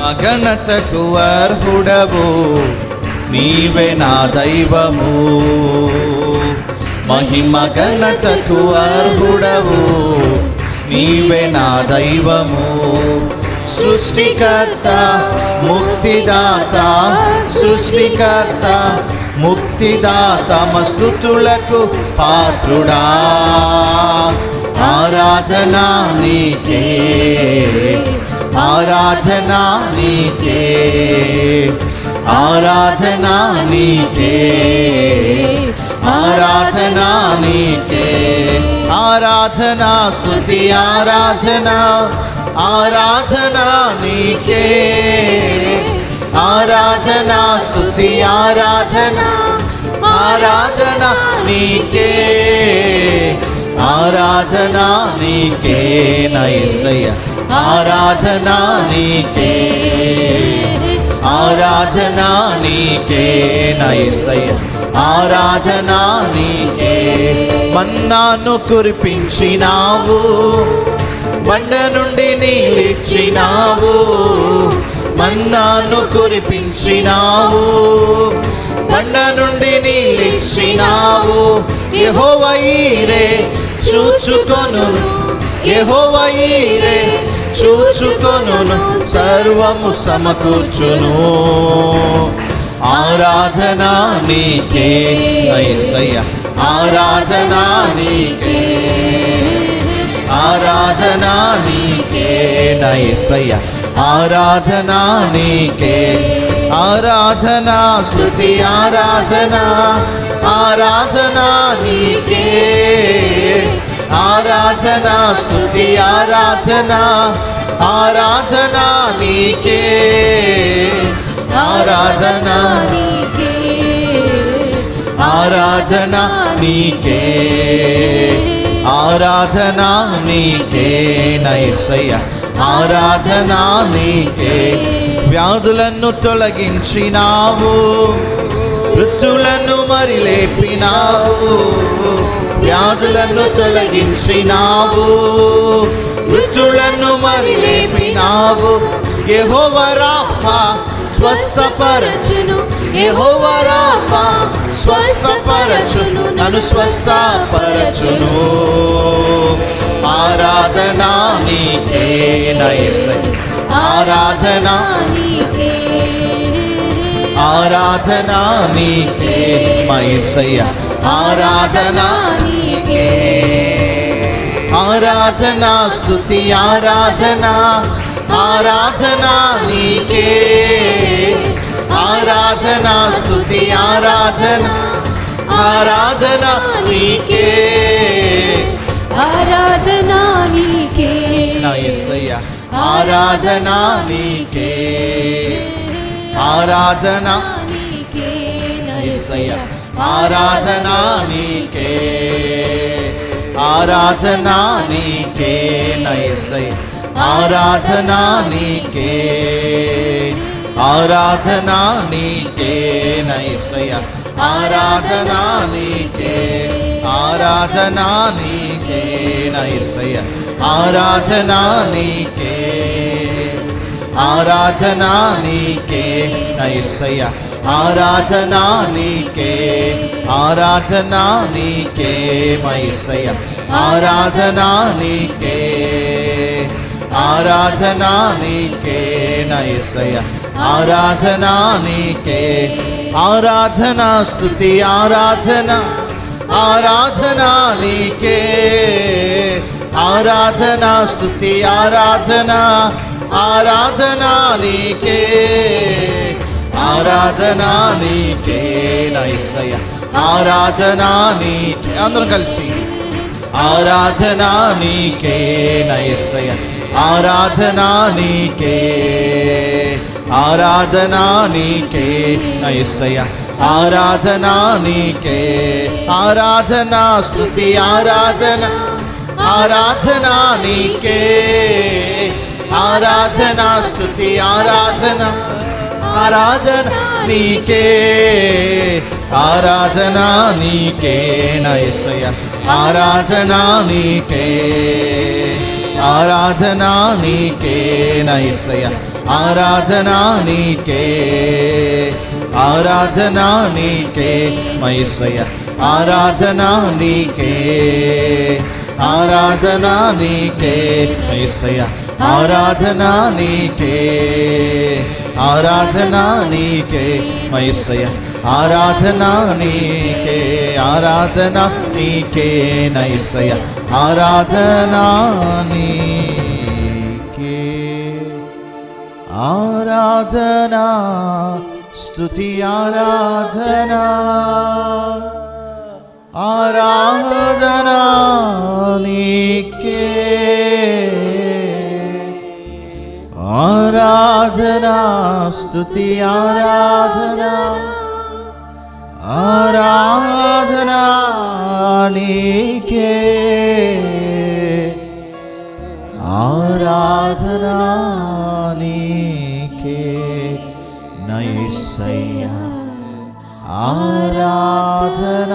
మగనతకు అర్హుడవు. నీవే నా దైవము. మహిమ ఘనతకు అర్హుడవు. నీవే నా దైవము. సృష్టికర్త ముక్తిదాత సృష్టికర్త ముక్తిదాత మస్తుతులకు పాత్రుడా. ఆరాధనా నీకే. आराधना नीते। आराधना नीते। आराधना नीते। आराधना स्तुति, आराधना। आराधना नीते। आराधना स्तुति, आराधना। आराधना नीते। आराधना नीके नयसया ఆరాధనా నీకే. ఆరాధనా నీకే నైసయ్య. ఆరాధనా నీకే. మన్నాను కురిపించినావు బండ నుండి నీలిచ్చినావు మన్నాను కురిపించినావు బండ నుండి నీలిచ్చినావు. యెహోవయీరే చూచుకొను. యెహోవయీరే చూచుకొను సర్వము సమకూర్చును. ఆరాధనా నీకే ఐసయ్య ఆరాధనా నీకే. ఆరాధనా నీకే నైసయ్య ఆరాధనా నీకే. ఆరాధనా స్థుతి ఆరాధనా ఆరాధనా నీకే. ఆరాధనా స్థుతి ఆరాధనా ఆరాధనా నీకే. ఆరాధనా ఆరాధనా నీకే. ఆరాధనా నీకే. నైసయ్య ఆరాధనా నీకే. వ్యాధులను తొలగించినావు మృతులను మరి లేపినావు వ్యాధులను తొలగించినావు. మృతులను మరి లేపినావు యెహోవరాఫా స్వస్థపరచును. యెహోవరాఫా స్వస్థపరచును. నన్ను స్వస్థపరచును. ఆరాధనా నీకే నయసై. ఆరాధనా ఆరాధనా నీకే మయసయ్య ఆరాధనా ఆరాధనా స్తుతి ఆరాధనా ఆరాధనా నీకే. ఆరాధనా స్తుతి ఆరాధనా ఆరాధనా నీకే. ఆరాధనా నీకే. నా యేసయ్య ఆరాధనా నీకే. ఆరాధనా నీకే. నా ఆరాధనా నీకే. आराधना नीके नयसै आराधना नीके आराधना नीके नयसय आराधना नीके आराधना नीके नयसय आराधना नीके आराधना नीके नयसय आराधना नीके आराधना नीके मयसय ఆరాధనా నీకే మైసయ్య ఆరాధనా నీకే ఆరాధనా నీకే నైసయ్య ఆరాధనా నీకే ఆరాధనా స్తుతి ఆరాధన ఆరాధనా నీకే ఆరాధనా స్తుతి ఆరాధనా ఆరాధనా నీకే ఆరాధనా నీకే నైసయ్య ఆరాధనా నీకే అందరం కలిసి ఆరాధనా నీకే నైసయ్య ఆరాధనా నీకే ఆరాధనా నీకే నైసయ్య ఆరాధనా నీకే ఆరాధనా స్తుతి ఆరాధన ఆరాధనా నీకే ఆరాధనా స్తుతి ఆరాధన ఆరాధన నీకే ఆరాధనా నీకే నయసయ ఆరాధనా నీకే. ఆరాధనా నీకే నయసయ ఆరాధనా నీకే. ఆరాధనా నీకే మయసయ ఆరాధనా నీకే. ఆరాధనా నీకే మయసయ ఆరాధనా నీకే. ఆరాధనా నీకే మయసయ ఆరాధన నీకే ఆరాధన నీకే నైసయ ఆరాధన నీకే ఆరాధనా స్తుతి ఆరాధనా ఆరాధనా నీకే ఆరాధనా స్తుతి ఆరాధనా ആരാധന